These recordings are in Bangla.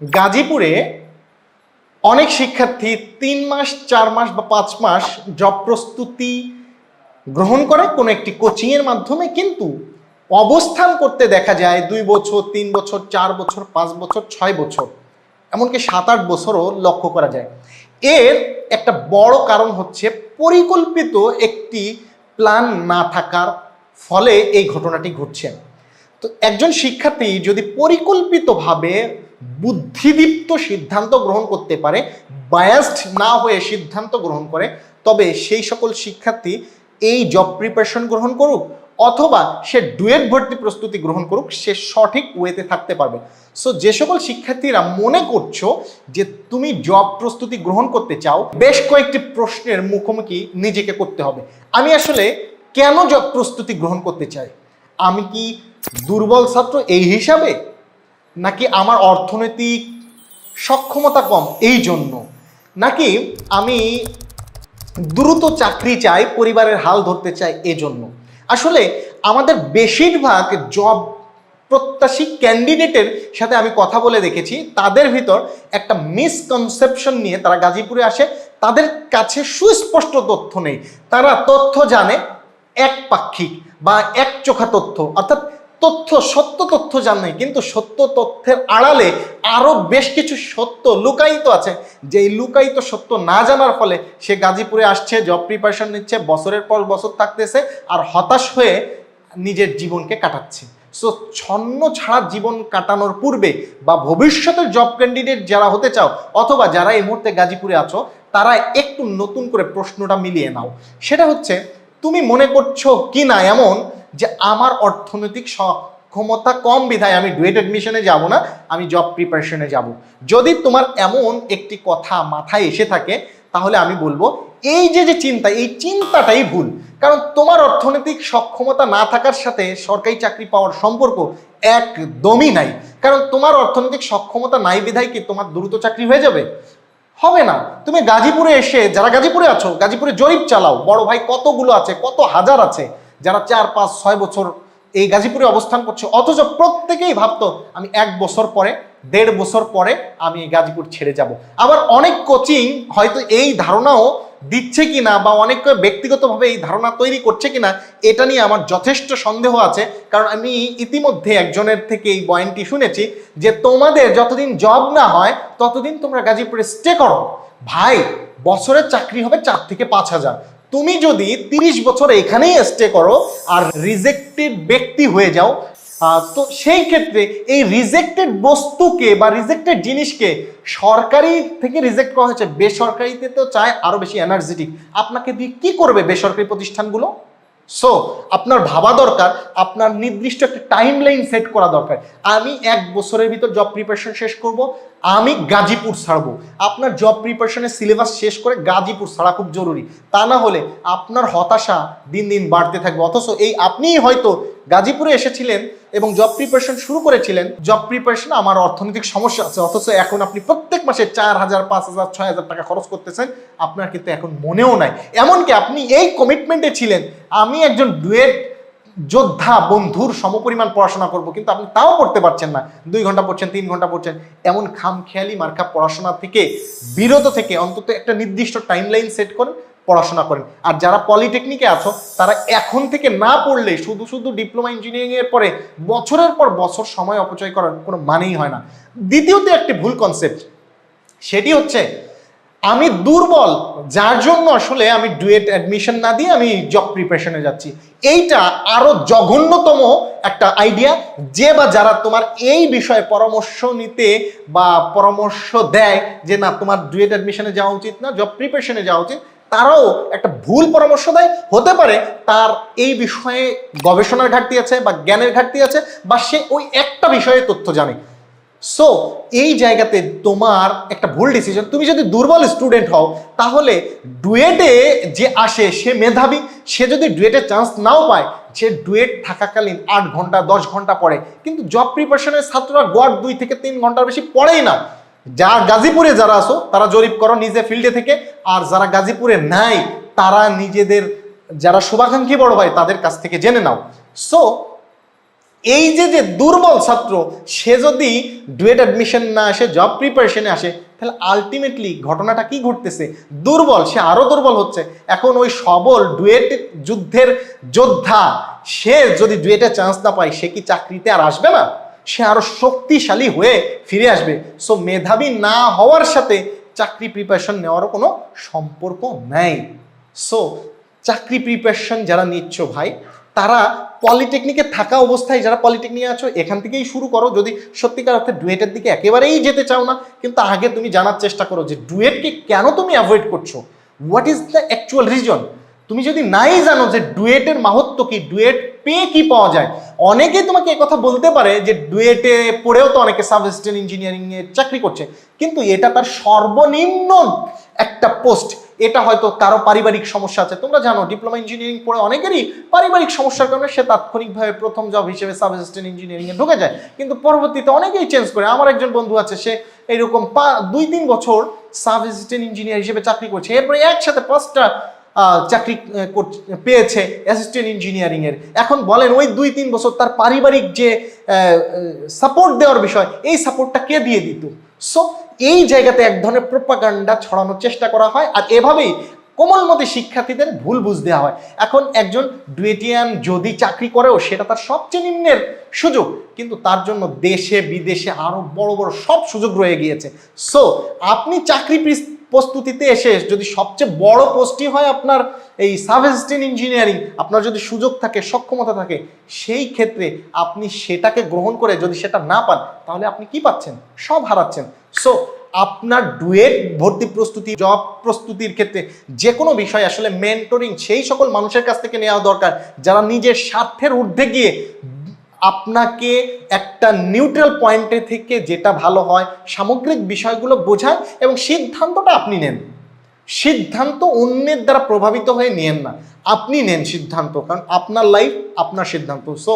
গাজীপুরে অনেক শিক্ষার্থী তিন মাস, চার মাস বা পাঁচ মাস জব প্রস্তুতি গ্রহণ করে কোনো একটি কোচিংয়ের মাধ্যমে, কিন্তু অবস্থান করতে দেখা যায় দুই বছর, তিন বছর, চার বছর, পাঁচ বছর, ছয় বছর। এমনকি সাত আট বছরও লক্ষ্য করা যায়। এর একটা বড় কারণ হচ্ছে পরিকল্পিত একটি প্ল্যান না থাকার ফলে এই ঘটনাটি ঘটছে। তো একজন শিক্ষার্থী যদি পরিকল্পিতভাবে বুদ্ধিদীপ্ত সিদ্ধান্ত গ্রহণ করতে পারে বায়াসড না হয়ে সিদ্ধান্ত গ্রহণ করে, তবে সেই সকল শিক্ষার্থী এই জব প্রিপারেশন গ্রহণ করুক অথবা সে ডুয়েট ভর্তি প্রস্তুতি গ্রহণ করুক, সে সঠিক ওয়েতে থাকতে পারবে। সো যে সকল শিক্ষার্থীরা মনে করছ যে তুমি জব প্রস্তুতি গ্রহণ করতে চাও, বেশ কয়েকটি প্রশ্নের মুখোমুখি নিজেকে করতে হবে। আমি আসলে কেন জব প্রস্তুতি গ্রহণ করতে চাই? আমি কি দুর্বল ছাত্র এই হিসাবে? নাকি আমার অর্থনৈতিক সক্ষমতা কম? এই জন্য। নাকি আমি দ্রুত চাকরি চাই, পরিবারের হাল ধরতে চাই, এজন্য? আসলে আমাদের বেশিরভাগ জব প্রত্যাশী ক্যান্ডিডেটের সাথে আমি কথা বলে দেখেছি। তাদের ভিতর একটা মিসকনসেপশন নিয়ে তারা গাজীপুরে আসে। তাদের কাছে সুস্পষ্ট তথ্য নেই। তারা তথ্য জানে এক পাক্ষিক বা এক চোখা তথ্য। অর্থাৎ তথ্য, সত্য তথ্য জানে কিন্তু সত্য তথ্যের আড়ালে আরও বেশ কিছু সত্য লুকায়িত আছে। যে এই লুকায়িত সত্য না জানার ফলে সে গাজীপুরে আসছে জব প্রিপারেশন নিচ্ছে, বছরের পর বছর থাকতেছে আর হতাশ হয়ে নিজের জীবনকে কাটাচ্ছে। সো ছন্ন ছাড়া জীবন কাটানোর পূর্বে বা ভবিষ্যতের জব ক্যান্ডিডেট যারা হতে চাও অথবা যারা এই মুহূর্তে গাজীপুরে আছো, তারা একটু নতুন করে প্রশ্নটা মিলিয়ে নাও। সেটা হচ্ছে, তুমি মনে করছ কি না এমন যে আমার অর্থনৈতিক সক্ষমতা কম বিধায় আমি ডুয়েট অ্যাডমিশনে যাব না, আমি জব প্রিপারেশনে যাব। যদি তোমার এমন একটি কথা মাথায় এসে থাকে, তাহলে আমি বলব, এই যে যে চিন্তা, এই চিন্তাটাই ভুল। কারণ তোমার অর্থনৈতিক সক্ষমতা না থাকার সাথে সরকারি চাকরি পাওয়ার সম্পর্ক একদমই নাই। কারণ তোমার অর্থনৈতিক সক্ষমতা নাই বিধায় কি তোমার দ্রুত চাকরি হয়ে যাবে? হবে না। তুমি গাজীপুরে এসে, যারা গাজীপুরে আছো, গাজীপুরে জরিপ চালাও। বড় ভাই কতগুলো আছে, কত হাজার আছে? যারা চার, পাঁচ, ছয় বছর এই গাজীপুরে অবস্থান করছে, অথচ প্রত্যেকেই ভাবতো, আমি এক বছর পরে, দেড় বছর পরে আমি গাজীপুর ছেড়ে যাব। আবার অনেক কোচিং হয়তো এই ধারণাও দিচ্ছে কিনা বা অনেক ব্যক্তিগতভাবে এই ধারণা তৈরি করছে কিনা, এটা নিয়ে আমার যথেষ্ট সন্দেহ আছে। কারণ আমি ইতিমধ্যে একজনের থেকে এই পয়েন্টটি শুনেছি যে তোমাদের যতদিন জব না হয়, ততদিন তোমরা গাজীপুরে স্টে করো। ভাই বছরের চাকরি হবে চার থেকে পাঁচ হাজার। তুমি যদি তিরিশ বছর এখানেই স্টে করো আর রিজেক্টেড ব্যক্তি হয়ে যাও তো সেই ক্ষেত্রে এই রিজেক্টেড বস্তুকে বা রিজেক্টেড জিনিসকে সরকারি থেকে রিজেক্ট করা হয়েছে, বেসরকারিতে তো চায় আরও বেশি এনার্জেটিক আপনাকে দিয়ে কি করবে বেসরকারি প্রতিষ্ঠানগুলো? সো আপনার ভাবা দরকার, আপনার নির্দিষ্ট একটা টাইম লাইন সেট করা দরকার। আমি এক বছরের ভিতর জব প্রিপারেশন শেষ করব আমি গাজীপুর ছাড়বো। আপনার জব প্রিপারেশনের সিলেবাস শেষ করে গাজীপুর ছাড়া খুব জরুরি। তা না হলে আপনার হতাশা দিন দিন বাড়তে থাকবে। অথচ এই আপনিই হয়তো গাজীপুরে এসেছিলেন এবং জব প্রিপারেশন শুরু করেছিলেন। জব প্রিপারেশন আমার অর্থনৈতিক সমস্যা আছে। অথচ এখন আপনি প্রত্যেক মাসে চার হাজার, পাঁচ হাজার, ছয় হাজার টাকা খরচ করতেছেন। আপনার কিন্তু এখন মনেও নাই। এমনকি আপনি এই কমিটমেন্টে ছিলেন। আমি একজন ডুয়েট যোদ্ধা, বন্ধুর সমপরিমাণ পড়াশোনা করব, কিন্তু আপনি তাও পড়তে পারছেন না। দুই ঘণ্টা পড়ছেন, তিন ঘণ্টা পড়ছেন, এমন খামখেয়ালি মার্কা পড়াশোনা থেকে, বিরত থেকে অন্তত একটা নির্দিষ্ট টাইমলাইন সেট করেন পড়াশোনা করেন। আর যারা পলিটেকনিকে আছো, তারা এখন থেকে না পড়লে শুধু শুধু ডিপ্লোমা ইঞ্জিনিয়ারিং এর পরে বছরের পর বছর সময় অপচয় করার কোনো মানেই হয় না। দ্বিতীয়ত একটি ভুল কনসেপ্ট সেটি হচ্ছে আমি দুর্বল, যার জন্য আসলে আমি ডুয়েট অ্যাডমিশন না দিয়ে আমি জব প্রিপারেশনে যাচ্ছি। এইটা আরও জঘন্যতম একটা আইডিয়া যে বা যারা তোমার এই বিষয়ে পরামর্শ নিতে বা পরামর্শ দেয় যে না, তোমার ডুয়েট অ্যাডমিশনে যাওয়া উচিত না জব প্রিপারেশনে যাওয়া উচিত, তারাও একটা ভুল পরামর্শ দেয়। হতে পারে তার এই বিষয়ে গবেষণার ঘাটতি আছে বা জ্ঞানের ঘাটতি আছে, বা সে ওই একটা বিষয়ে তথ্য জানে। সো এই জায়গাতে তোমার একটা ভুল ডিসিশন তুমি যদি দুর্বল স্টুডেন্ট হও, তাহলে ডুয়েটে যে আসে, সে মেধাবী, সে যদি ডুয়েটে চান্স নাও পায়, সে ডুয়েট থাকাকালীন আট ঘণ্টা, দশ ঘণ্টা পড়ে। কিন্তু জব প্রিপারেশনের ছাত্ররা গড় দুই থেকে তিন ঘণ্টার বেশি পড়েই না। যা গাজীপুরে যারা আসো তারা জরিপ করো নিজে ফিল্ডে থেকে। আর যারা গাজীপুরে নাই, তারা নিজেদের, যারা শুভাকাঙ্ক্ষী বড় ভাই, তাদের কাছ থেকে জেনে নাও। সো এই যে যে দুর্বল ছাত্র, সে যদি ডুয়েট অ্যাডমিশন না আসে, জব প্রিপারেশনে আসে, তাহলে আলটিমেটলি ঘটনাটা কি ঘটতেছে? দুর্বল, সে আরও দুর্বল হচ্ছে। এখন ওই সবল ডুয়েট যুদ্ধের যোদ্ধা, সে যদি ডুয়েটে চান্স না পায়, সে কি চাকরিতে আর আসবে না? সে আরও শক্তিশালী হয়ে ফিরে আসবে। সো মেধাবী না হওয়ার সাথে চাকরি প্রিপারেশন নেওয়ারও কোনো সম্পর্ক নেই। সো চাকরি প্রিপারেশন যারা নিচ্ছ ভাই তারা পলিটেকনিকে থাকা অবস্থায় যারা পলিটেকনিকে আছো, এখান থেকেই শুরু করো। যদি সত্যিকার অর্থে ডুয়েটের দিকে একেবারেই যেতে চাও না, কিন্তু আগে তুমি জানার চেষ্টা করো যে ডুয়েটকে কেন তুমি অ্যাভয়েড করছ? What is the actual reason তুমি যদি নাই জানো যে ডুয়েটের মাহাত্ম কি, ডুয়েট পেয়ে কি পাওয়া যায়? অনেকে তোমাকে কথা বলতে পারে যে ডুয়েটে পড়েও তো অনেকে সাব ইঞ্জিনিয়ারিং এ চাকরি করছে, কিন্তু এটা তার সর্বনিম্ন একটা পোস্ট এটা হয়তো কারও পারিবারিক সমস্যা আছে। তোমরা জানো ডিপ্লোমা ইঞ্জিনিয়ারিং পড়ে অনেকেরই পারিবারিক সমস্যার কারণে সে তাৎক্ষণিকভাবে প্রথম জব হিসেবে সাব অ্যাসিস্ট্যান্ট ইঞ্জিনিয়ারিং এ ঢুকে যায়। কিন্তু পরবর্তীতে অনেকেই চেঞ্জ করে। আমার একজন বন্ধু আছে, সে এইরকম পা, দুই তিন বছর সাব অ্যাসিস্ট্যান্ট ইঞ্জিনিয়ার হিসেবে চাকরি করছে। এরপরে একসাথে পাঁচটা চাকরি পেয়েছে অ্যাসিস্ট্যান্ট ইঞ্জিনিয়ারিং এর। এখন বলেন ওই দুই তিন বছর তার পারিবারিক যে সাপোর্ট দেওয়ার বিষয়, এই সাপোর্টটা কে দিয়ে দিত? সো এই জায়গাতে এক ধরনের প্রোপাগান্ডা ছড়ানোর চেষ্টা করা হয় আর এভাবেই কোমলমতি শিক্ষার্থীদের ভুল বুঝ দেওয়া হয়। এখন একজন ডুয়েটিয়ান যদি চাকরি করেও সেটা তার সবচেয়ে নিম্নের সুযোগ, কিন্তু তার জন্য দেশে, বিদেশে আরও বড় বড় সব সুযোগ রয়ে গিয়েছে। সো আপনি চাকরি প্রস্তুতিতে এসে যদি সবচেয়ে বড় পোস্টই হয় আপনার এই অ্যাসিস্ট্যান্ট ইঞ্জিনিয়ারিং, আপনার যদি সুযোগ থাকে, সক্ষমতা থাকে, সেই ক্ষেত্রে আপনি সেটাকে গ্রহণ করে যদি সেটা না পান, তাহলে আপনি কি পাচ্ছেন? সব হারাচ্ছেন। সো আপনার ডুয়েট ভর্তি প্রস্তুতি, জব প্রস্তুতির ক্ষেত্রে যে কোনো বিষয় আসলে মেন্টরিং সেই সকল মানুষের কাছ থেকে নেওয়া দরকার, যারা নিজের স্বার্থের ঊর্ধ্বে গিয়ে আপনাকে একটা নিউট্রাল পয়েন্টে থেকে যেটা ভালো হয়, সামগ্রিক বিষয়গুলো বোঝায় এবং সিদ্ধান্তটা আপনি নেন। সিদ্ধান্ত অন্যের দ্বারা প্রভাবিত হয়ে নেন না। আপনি নেন সিদ্ধান্ত, কারণ আপনার লাইফ আপনার সিদ্ধান্ত। সো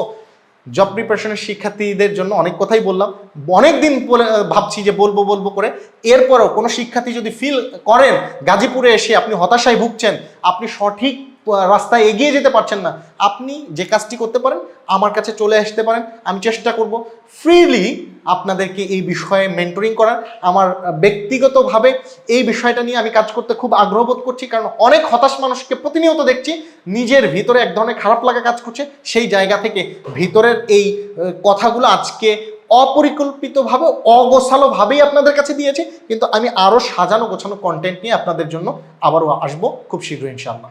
জব প্রিপারেশনের শিক্ষার্থীদের জন্য অনেক কথাই বললাম। অনেক দিন ভাবছি যে বলব বলব করে। এরপরও কোনো শিক্ষার্থী যদি ফিল করেন, গাজীপুরে এসে আপনি হতাশায় ভুগছেন, আপনি সঠিক রাস্তায় এগিয়ে যেতে পারছেন না। আপনি যে কাজটি করতে পারেন, আমার কাছে চলে আসতে পারেন। আমি চেষ্টা করব ফ্রিলি আপনাদেরকে এই বিষয়ে মেন্টরিং করার। আমার ব্যক্তিগতভাবে এই বিষয়টা নিয়ে আমি কাজ করতে খুব আগ্রহ বোধ করছি, কারণ অনেক হতাশ মানুষকে প্রতিনিয়ত দেখছি, নিজের ভিতরে এক ধরনের খারাপ লাগা কাজ করছে। সেই জায়গা থেকে ভিতরের এই কথাগুলো আজকে অপরিকল্পিতভাবে, অগোছালোভাবেই আপনাদের কাছে দিয়েছি। কিন্তু আমি আরও সাজানো গোছানো কন্টেন্ট নিয়ে আপনাদের জন্য আবারও আসব খুব শীঘ্রই ইনশাআল্লাহ।